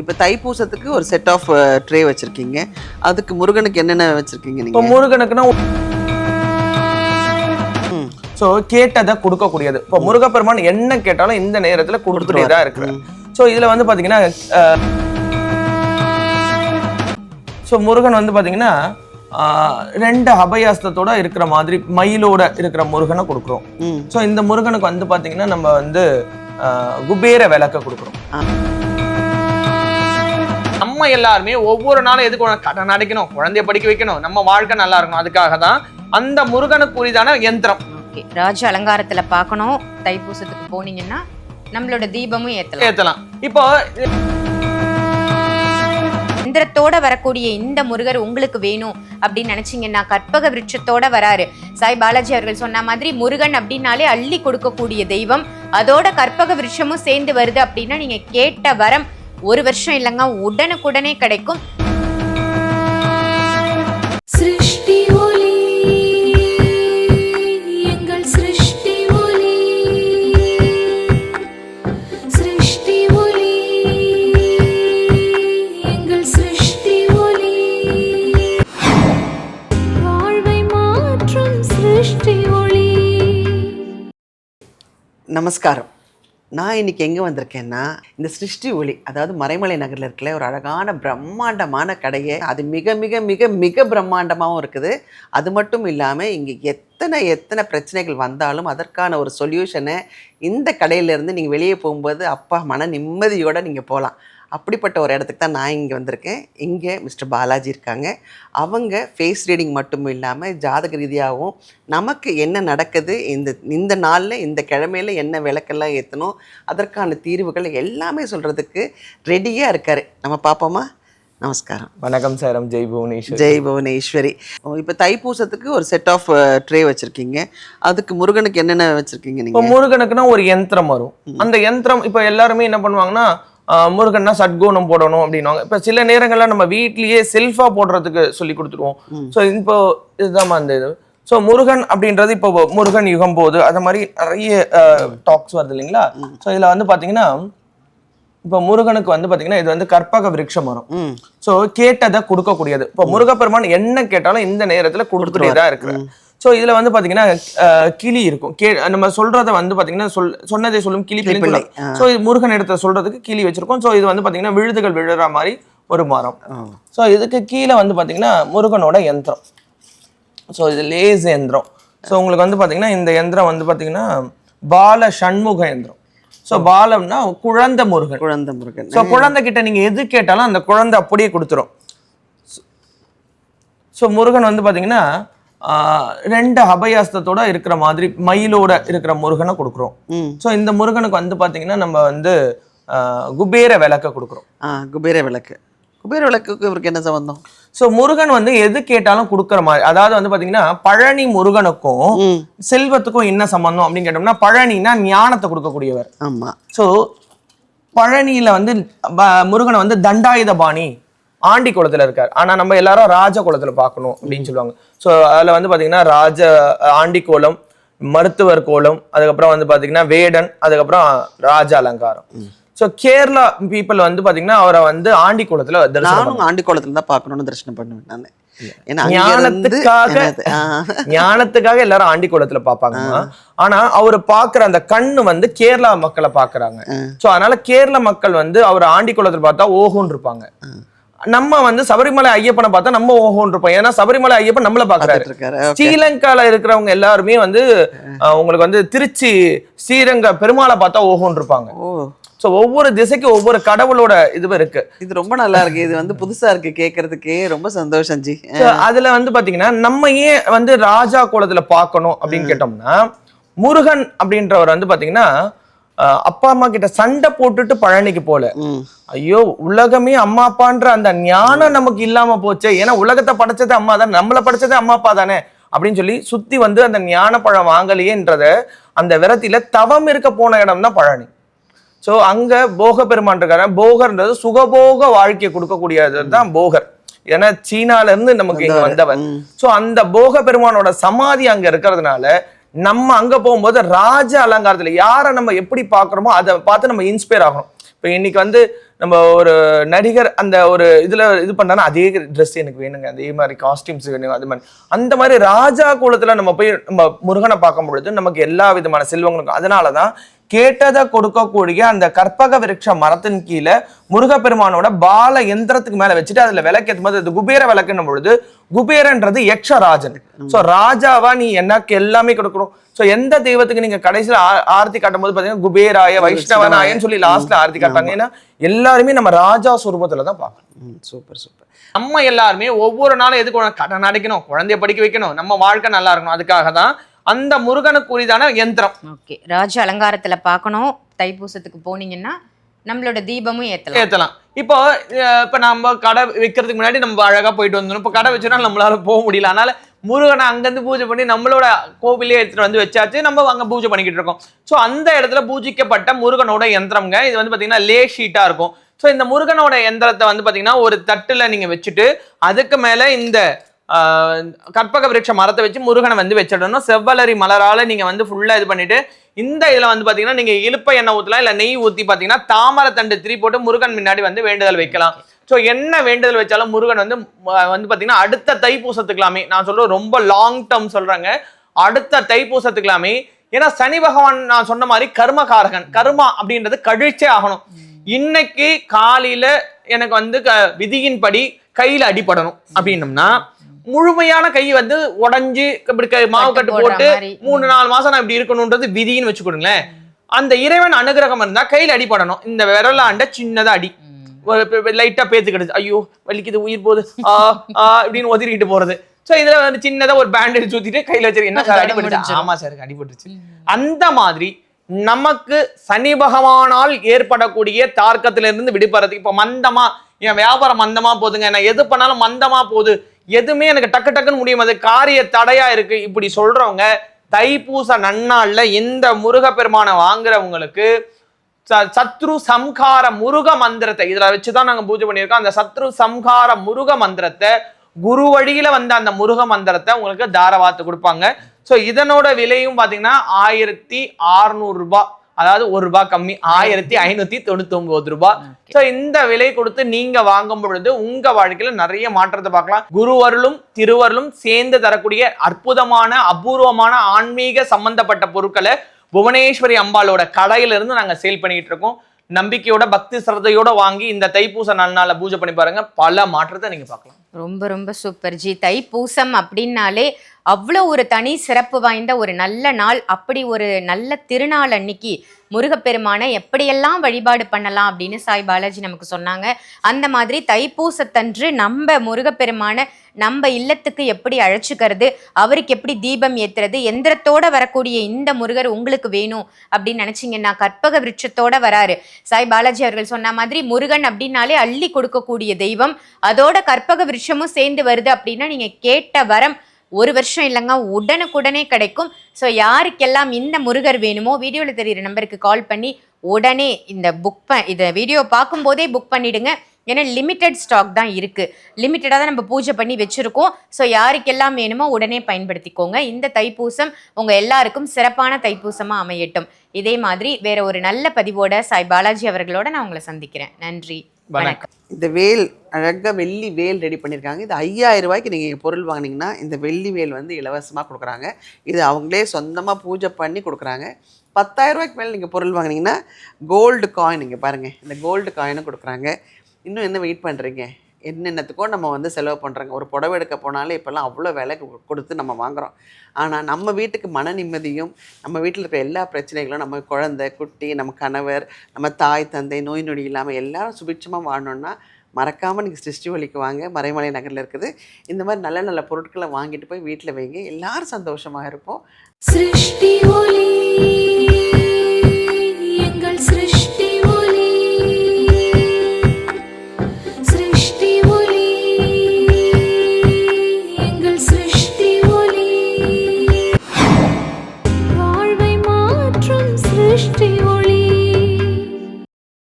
இப்போ தைப்பூசத்துக்கு ஒரு set of tray வச்சிருக்கீங்க. அதுக்கு முருகனுக்கு என்னென்ன வச்சிருக்கீங்க இப்போ முருகனுக்குன்னா. ஸோ கேட்டதை கொடுக்கக்கூடியது. இப்போ முருகப்பெருமான் என்ன கேட்டாலும் இந்த நேரத்துல கொடுத்துட்டே தான் இருக்கிறார். ஸோ இதுல வந்து பாத்தீங்கன்னா ஸோ முருகன் வந்து பாத்தீங்கன்னா ஆஹ், ரெண்டு அபயாஸ்தத்தோட இருக்கிற மாதிரி மயிலோட இருக்கிற முருகனை கொடுக்குறோம். ஸோ இந்த முருகனுக்கு வந்து பாத்தீங்கன்னா நம்ம வந்து குபேர விளக்க கொடுக்குறோம். நம்ம எல்லாருமே ஒவ்வொரு நாளும் எதுக்கு கடன் அடைக்கணும் குழந்தைய படிக்க வைக்கணும் நம்ம வாழ்க்கை நல்லா இருக்கணும் அதுக்காக தான் அந்த முருகனுக்கு உரிதான யந்திரம் ராஜ அலங்காரத்துல பார்க்கணும் தைப்பூசத்துக்கு போனீங்கன்னா நம்மளோட தீபமும் ஏத்தலாம். ஏத்தலாம். இப்போ இந்திரத்தோட வரக்கூடிய இந்த முருகர் உங்களுக்கு வேணும் அப்படின்னு நினைச்சீங்கன்னா கற்பக விருட்சத்தோட வராரு. சாய் பாலாஜி அவர்கள் சொன்ன மாதிரி முருகன் அப்படின்னாலே அள்ளி கொடுக்கக்கூடிய தெய்வம். அதோட கற்பக விருட்சமும் சேர்ந்து வருது அப்படின்னா நீங்க கேட்ட வரம் ஒரு வருஷம் இல்லைங்க உடனுக்குடனே கிடைக்கும். சிருஷ்டி ஒளி எங்கள் சிருஷ்டி ஒளி. சிருஷ்டி ஒளி எங்கள் சிருஷ்டி ஒளி. வாழ்வை மாற்றும் சிருஷ்டி ஒளி. நமஸ்காரம். நான் இன்னைக்கு எங்கே வந்திருக்கேன்னா இந்த சிருஷ்டி ஒளி அதாவது மறைமலை நகரில் இருக்கல ஒரு அழகான பிரம்மாண்டமான கடையை அது மிக மிக மிக மிக பிரம்மாண்டமாகவும் இருக்குது. அது மட்டும் இல்லாமல் இங்கே எத்தனை எத்தனை பிரச்சனைகள் வந்தாலும் அதற்கான ஒரு சொல்யூஷனை இந்த கடையிலேருந்து நீங்கள் வெளியே போகும்போது அப்பா மன நிம்மதியோடு நீங்கள் போகலாம் அப்படிப்பட்ட ஒரு இடத்துக்கு தான் நான் இங்கே வந்திருக்கேன். இங்கே மிஸ்டர் பாலாஜி இருக்காங்க. அவங்க ஃபேஸ் ரீடிங் மட்டும் இல்லாமல் ஜாதக ரீதியாகவும் நமக்கு என்ன நடக்குது இந்த இந்த நாளில் இந்த கிழமையில் என்ன விளக்கெல்லாம் ஏற்றணும் அதற்கான தீர்வுகள் எல்லாமே சொல்கிறதுக்கு ரெடியாக இருக்கார். நம்ம பார்ப்போமா? நமஸ்காரம். வணக்கம் சாரம் ஜெய் புவனேஸ்வர் ஜெய் புவனேஸ்வரி இப்போ தைப்பூசத்துக்கு ஒரு செட் ஆஃப் ட்ரே வச்சுருக்கீங்க. அதுக்கு முருகனுக்கு என்னென்ன வச்சுருக்கீங்க நீங்கள் முருகனுக்குன்னா ஒரு யந்திரம் வரும். அந்த யந்திரம் இப்போ எல்லாருமே என்ன பண்ணுவாங்கன்னா முருகன்னா சட்கோணம் போடணும் அப்படின்னுவாங்க. இப்போ சில நேரங்கள்ல நம்ம வீட்லயே செல்ஃபா போடுறதுக்கு சொல்லி கொடுத்துருவோம் ஸோ இப்போ இதுதான் அந்த இது. ஸோ முருகன் அப்படின்றது இப்போ முருகன் யுகம் போகுது. அது மாதிரி நிறைய டாக்ஸ் வருது இல்லைங்களா? ஸோ இதுல வந்து பாத்தீங்கன்னா இப்போ முருகனுக்கு வந்து பாத்தீங்கன்னா இது வந்து கற்பக விருட்சம் வரும். ஸோ கேட்டதை கொடுக்கக்கூடியது. இப்போ முருகப்பெருமான் என்ன கேட்டாலும் இந்த நேரத்துல கொடுத்துட்டே தான் இருக்கிறார். ஸோ இதுல வந்து பாத்தீங்கன்னா அஹ், கிளி இருக்கும். கே நம்ம சொல்றத வந்து பாத்தீங்கன்னா சொல் சொன்னதை சொல்லும் கிளி பிள்ளை ஸோ இது முருகன் இடத்த சொல்றதுக்கு கிளி வச்சிருக்கோம். ஸோ இது வந்து பாத்தீங்கன்னா விழுதுகள் விழுற மாதிரி ஒரு மரம். ஸோ இதுக்கு கீழே வந்து பாத்தீங்கன்னா முருகனோட யந்திரம். ஸோ இது லேஸ் யந்திரம். ஸோ உங்களுக்கு வந்து பாத்தீங்கன்னா இந்த யந்திரம் வந்து பாத்தீங்கன்னா பால சண்முக யந்திரம். ஸோ பாலம்னா குழந்தை முருகன். குழந்தை முருகன். ஸோ குழந்தை கிட்ட நீங்க எது கேட்டாலும் அந்த குழந்தை அப்படியே கொடுத்துரும். ஸோ முருகன் வந்து பாத்தீங்கன்னா ஆஹ், ரெண்டு அபயாஸ்தத்தோட இருக்கிற மாதிரி மயிலோட இருக்கிற முருகனை கொடுக்குறோம். ஸோ இந்த முருகனுக்கு வந்து பாத்தீங்கன்னா நம்ம வந்து குபேர விளக்க கொடுக்குறோம். குபேர விளக்கு. குபேர விளக்குக்கு இவருக்கு என்ன சம்பந்தம்? ஸோ முருகன் வந்து எது கேட்டாலும் கொடுக்குற மாதிரி அதாவது வந்து பாத்தீங்கன்னா பழனி முருகனுக்கும் செல்வத்துக்கும் என்ன சம்பந்தம் அப்படின்னு கேட்டோம்னா பழனினா ஞானத்தை கொடுக்கக்கூடியவர். ஆமாம் ஸோ பழனியில வந்து முருகனை வந்து தண்டாயுத பாணி ஆண்டி குளத்துல இருக்கார். ஆனா நம்ம எல்லாரும் ராஜ குளத்துல பார்க்கணும் அப்படின்னு சொல்லுவாங்க. ஸோ அதுல வந்து பாத்தீங்கன்னா ராஜ ஆண்டி கோலம் மருத்துவர் கோலம் அதுக்கப்புறம் வந்து பாத்தீங்கன்னா வேடன் அதுக்கப்புறம் ராஜ அலங்காரம். ஸோ கேரளா பீப்புள் வந்து பாத்தீங்கன்னா அவரை வந்து ஆண்டி குளத்துல தரிசனம் நானும் ஆண்டி குளத்துல தான் பார்க்கணும்னு தரிசனம் பண்ணுவேன் நான். ஞானத்துக்காக ஞானத்துக்காக எல்லாரும் ஆண்டி குளத்துல பாப்பாங்க ஆனா அவர் பாக்குற அந்த கண்ணு வந்து கேரளா மக்களை பாக்குறாங்க சோ அதனால கேரள மக்கள் வந்து அவர் ஆண்டி குளத்துல பார்த்தா ஓஹோன்னு இருப்பாங்க. நம்ம வந்து சபரிமலை ஐயப்பனை பார்த்தா நம்ம ஓஹோன்னு இருப்போம் ஏன்னா சபரிமலை ஐயப்பன் நம்மள பாக்குறாரு. ஸ்ரீலங்கால இருக்கிறவங்க எல்லாருமே வந்து உங்களுக்கு வந்து திருச்சி ஸ்ரீரங்க பெருமாளை பார்த்தா ஓஹோன்னு இருப்பாங்க சோ ஒவ்வொரு திசைக்கு ஒவ்வொரு கடவுளோட இது இருக்கு. இது ரொம்ப நல்லா இருக்கு. இது வந்து புதுசா இருக்கு கேட்கறதுக்கே ரொம்ப சந்தோஷம் ஜி. அதுல வந்து பாத்தீங்கன்னா நம்ம ஏன் வந்து ராஜா கோலத்துல பார்க்கணும் அப்படின்னு கேட்டோம்னா முருகன் அப்படின்றவர் வந்து பாத்தீங்கன்னா அப்பா அம்மா கிட்ட சண்டை போட்டுட்டு பழனிக்கு போல. ஐயோ உலகமே அம்மா அப்பான்ற அந்த ஞானம் நமக்கு இல்லாம போச்சே. ஏன்னா உலகத்தை படைச்சது அம்மா தான் நம்மள படைச்சது அம்மா அப்பா தானே அப்படின்னு சொல்லி சுத்தி வந்து அந்த ஞான பழம் வாங்கலையேன்றத அந்த விரத்தில தவம் இருக்க போன இடம் தான் பழனி. ஸோ அங்க போக பெருமான் இருக்காரு போகர்ன்றது சுகபோக வாழ்க்கையை கொடுக்கக்கூடியது தான் போகர். ஏன்னா சீனால இருந்து நமக்கு இங்க வந்தவர். ம். ஸோ அந்த போக பெருமானோட சமாதி அங்க இருக்கிறதுனால நம்ம அங்கே போகும்போது ராஜ அலங்காரத்தில் யாரை நம்ம எப்படி பார்க்குறோமோ அதை பார்த்து நம்ம இன்ஸ்பயர் ஆகணும். இப்போ இன்னைக்கு வந்து நம்ம ஒரு நடிகர் அந்த ஒரு இதில் இது பண்ணாலும் அதே ட்ரெஸ் எனக்கு வேணுங்க. அதே மாதிரி காஸ்டியூம்ஸ் வேணும் அது மாதிரி. அந்த மாதிரி ராஜா குலத்தில் நம்ம போய் நம்ம முருகனை பார்க்கும் பொழுது நமக்கு எல்லா விதமான செல்வங்களுக்கும் அதனாலதான் கேட்டதை கொடுக்கக்கூடிய அந்த கற்பக விருட்ச மரத்தின் கீழே முருகப்பெருமானோட பால எந்திரத்துக்கு மேல வச்சுட்டு அதுல விளக்கேற்றும் போது அது குபேர விளக்குன்னும் பொழுது குபேரன்றது யக்ஷராஜன். சோ ராஜாவா நீ எனக்கு எல்லாமே கொடுக்கணும். சோ எந்த தெய்வத்துக்கு நீங்க கடைசியில ஆரத்தி காட்டும் போது பாத்தீங்கன்னா குபேராய வைஷ்ணவனாயன்னு சொல்லி லாஸ்ட்ல ஆரத்தி காட்டுறாங்க ஏன்னா எல்லாருமே நம்ம ராஜா சுரூபத்துல தான் பார்க்கணும். Super super. நம்ம எல்லாருமே ஒவ்வொரு நாளும் எதுக்கு கடன் அடைக்கணும் குழந்தைய படிக்க வைக்கணும் நம்ம வாழ்க்கை நல்லா இருக்கணும் அதுக்காக தான் அந்த முருகனுக்கு உரிதான யந்திரம். ஓகே ராஜ அலங்காரத்துல பார்க்கணும் தைப்பூசத்துக்கு போனீங்கன்னா நம்மளோட தீபமும் ஏத்தலாம். ஏத்தலாம். இப்போ இப்ப நம்ம கடை வைக்கிறதுக்கு முன்னாடி நம்ம அழகா போயிட்டு வந்துடணும். இப்போ கடை வச்சோம்னா நம்மளால போக முடியல. அதனால முருகனை அங்கிருந்து பூஜை பண்ணி நம்மளோட கோவிலே எடுத்துட்டு வந்து வச்சாச்சு. நம்ம அங்க பூஜை பண்ணிக்கிட்டு இருக்கோம். ஸோ அந்த இடத்துல பூஜிக்கப்பட்ட முருகனோட யந்திரம்ங்க. இது வந்து பாத்தீங்கன்னா லே ஷீட்டா இருக்கும். ஸோ இந்த முருகனோட யந்திரத்தை வந்து பாத்தீங்கன்னா ஒரு தட்டுல நீங்க வச்சுட்டு அதுக்கு மேல இந்த கற்பக விரட்ச மரத்தை வச்சு முருகனை வந்து வச்சிடணும். செவ்வலரி மலரால நீங்கள் வந்து ஃபுல்லாக இது பண்ணிட்டு இந்த இதில் வந்து பார்த்தீங்கன்னா நீங்கள் இழுப்ப எண்ணெய் ஊற்றலாம் இல்லை நெய் ஊற்றி பார்த்தீங்கன்னா தாமரை தண்டு திரி போட்டு முருகன் முன்னாடி வந்து வேண்டுதல் வைக்கலாம். ஸோ என்ன வேண்டுதல் வச்சாலும் முருகன் வந்து வந்து பார்த்தீங்கன்னா அடுத்த தைப்பூசத்துக்கலாமே நான் சொல்கிறேன் ரொம்ப லாங் டேர்ம் சொல்கிறாங்க அடுத்த தைப்பூசத்துக்கலாமே ஏன்னா சனி பகவான் நான் சொன்ன மாதிரி கர்மகாரகன் கர்மா அப்படின்றது கழிச்சே ஆகணும். இன்னைக்கு காலையில் எனக்கு வந்து க- விதியின்படி கையில் அடிபடணும் அப்படின்னம்னா முழுமையான கை வந்து உடைஞ்சு இப்படி மாவு கட்டு போட்டு. மூணு நாலு மாசம் நான் இப்படி இருக்கணும்ன்றது விதின்னு வச்சுக்கோங்களேன். அந்த இறைவன் அனுகிரகம் இருந்தா கையில அடிபடணும் இந்த விரலாண்ட சின்னதா அடி. லைட்டா பேத்துக்கிடுது ஐயோ வலிக்குது உயிர் போகுது. ஆ ஆ இப்படின்னு ஒதிரிக்கிட்டு போறது. சோ இதுல வந்து சின்னதா ஒரு பேண்டேஜ் சுத்திட்டு கையில வச்சிரு. என்ன சார் அடிபட்டுச்சு. ஆமா சார் அடிபட்டுச்சு அந்த மாதிரி நமக்கு சனி பகவானால் ஏற்படக்கூடிய தார்க்கத்துல இருந்து விடுபடுறதுக்கு இப்ப மந்தமா என் வியாபாரம் மந்தமா போகுதுங்க நான் எது பண்ணாலும் மந்தமா போகுது. எதுவுமே எனக்கு டக்கு டக்குன்னு முடியும். அது காரிய தடையா இருக்கு. இப்படி சொல்றவங்க தைப்பூச நன்னாள்ல இந்த முருகப்பெருமானை வாங்குறவங்களுக்கு ச- சத்ரு சம்ஹார முருக மந்திரத்தை இதுல வச்சுதான் நாங்க பூஜை பண்ணியிருக்கோம். அந்த சத்ரு சம்ஹார முருக மந்திரத்தை குரு வழியில வந்த அந்த முருக மந்திரத்தை உங்களுக்கு தாரவாத்து கொடுப்பாங்க. சோ இதனோட விலையும் பாத்தீங்கன்னா ஆயிரத்தி அறுநூறு ரூபாய். அதாவது ஒரு ரூபாய் கம்மி ஆயிரத்தி ஐநூத்தி தொண்ணூத்தி ஒன்பது ரூபாய் சோ இந்த விலை கொடுத்து நீங்க வாங்கும் பொழுது உங்க வாழ்க்கையில நிறைய மாற்றத்தை பார்க்கலாம். குருவருளும் திருவருளும் சேர்ந்து தரக்கூடிய அற்புதமான அபூர்வமான ஆன்மீக சம்பந்தப்பட்ட பொருட்களை புவனேஸ்வரி அம்பாளோட கடையில இருந்து நாங்க சேல் பண்ணிட்டு இருக்கோம். நம்பிக்கையோட பக்தி சிரத்தையோட வாங்கி இந்த தைப்பூச நன்னால பூஜை பண்ணி பாருங்க. பல மாற்றத்தை நீங்க பார்க்கலாம். ரொம்ப ரொம்ப சூப்பர். ஜி தைப்பூசம் அப்படின்னாலே அவ்வளோ ஒரு தனி சிறப்பு வாய்ந்த ஒரு நல்ல நாள். அப்படி ஒரு நல்ல திருநாள் அன்னைக்கு முருகப்பெருமானை எப்படியெல்லாம் வழிபாடு பண்ணலாம் அப்படின்னு சாய் பாலாஜி நமக்கு சொன்னாங்க. அந்த மாதிரி தைப்பூசத்தன்று நம்ம முருகப்பெருமானை நம்ம இல்லத்துக்கு எப்படி அழைச்சிக்கிறது அவருக்கு எப்படி தீபம் ஏத்துறது எந்திரத்தோட வரக்கூடிய இந்த முருகர் உங்களுக்கு வேணும் அப்படின்னு நினைச்சீங்கன்னா கற்பக விருட்சத்தோட வராரு. சாய் பாலாஜி அவர்கள் சொன்ன மாதிரி முருகன் அப்படின்னாலே அள்ளி கொடுக்கக்கூடிய தெய்வம். அதோட கற்பக விருட்சமும் சேர்ந்து வருது அப்படின்னா நீங்கள் கேட்ட வரம் ஒரு வருஷம் இல்லைங்க உடனுக்குடனே கிடைக்கும். ஸோ யாருக்கெல்லாம் இந்த முருகர் வேணுமோ வீடியோவில் தெரியுற நம்பருக்கு கால் பண்ணி உடனே இந்த புக் ப இதை வீடியோ பார்க்கும்போதே புக் பண்ணிவிடுங்க ஏன்னா லிமிட்டெட் ஸ்டாக் தான் இருக்குது லிமிட்டடாக தான் நம்ம பூஜை பண்ணி வச்சுருக்கோம். ஸோ யாருக்கெல்லாம் வேணுமோ உடனே பயன்படுத்திக்கோங்க. இந்த தைப்பூசம் உங்கள் எல்லாருக்கும் சிறப்பான தைப்பூசமாக அமையட்டும். இதே மாதிரி வேறு ஒரு நல்ல பதிவோட சாய் பாலாஜி அவர்களோட நான் உங்களை சந்திக்கிறேன். நன்றி. வணக்கம். இந்த வேல் அழகாக வெள்ளி வேல் ரெடி பண்ணியிருக்காங்க இது ஐயாயிரம் ரூபாய்க்கு நீங்கள் பொருள் வாங்குனீங்கன்னா இந்த வெள்ளி வேல் வந்து இலவசமாக கொடுக்குறாங்க. இது அவங்களே சொந்தமாக பூஜை பண்ணி கொடுக்குறாங்க. பத்தாயிரம் ரூபாய்க்கு மேலே நீங்கள் பொருள் வாங்குனீங்கன்னா கோல்டு காயின் இங்கே பாருங்கள் இந்த கோல்டு காயினும் கொடுக்குறாங்க. இன்னும் என்ன வெயிட் பண்ணுறீங்க என்னென்னத்துக்கோ நம்ம வந்து செலவு பண்ணுறோங்க ஒரு புடவை எடுக்க போனாலே இப்போல்லாம் அவ்வளோ விலை கொடுத்து நம்ம வாங்குகிறோம் ஆனால் நம்ம வீட்டுக்கு மன நிம்மதியும் நம்ம வீட்டில் இருக்கிற எல்லா பிரச்சனைகளும் நம்ம குழந்தை குட்டி நம்ம கணவர் நம்ம தாய் தந்தை நோய் நொடி இல்லாமல் எல்லாரும் சுபிட்சமாக வாழணும்னா மறக்காமல் நீங்கள் சிருஷ்டி வழிக்கு வாங்க. மறைமலை நகரில் இருக்குது. இந்த மாதிரி நல்ல நல்ல பொருட்களை வாங்கிட்டு போய் வீட்டில் வைங்க. எல்லோரும் சந்தோஷமாக இருப்போம். சிருஷ்டி ஒலி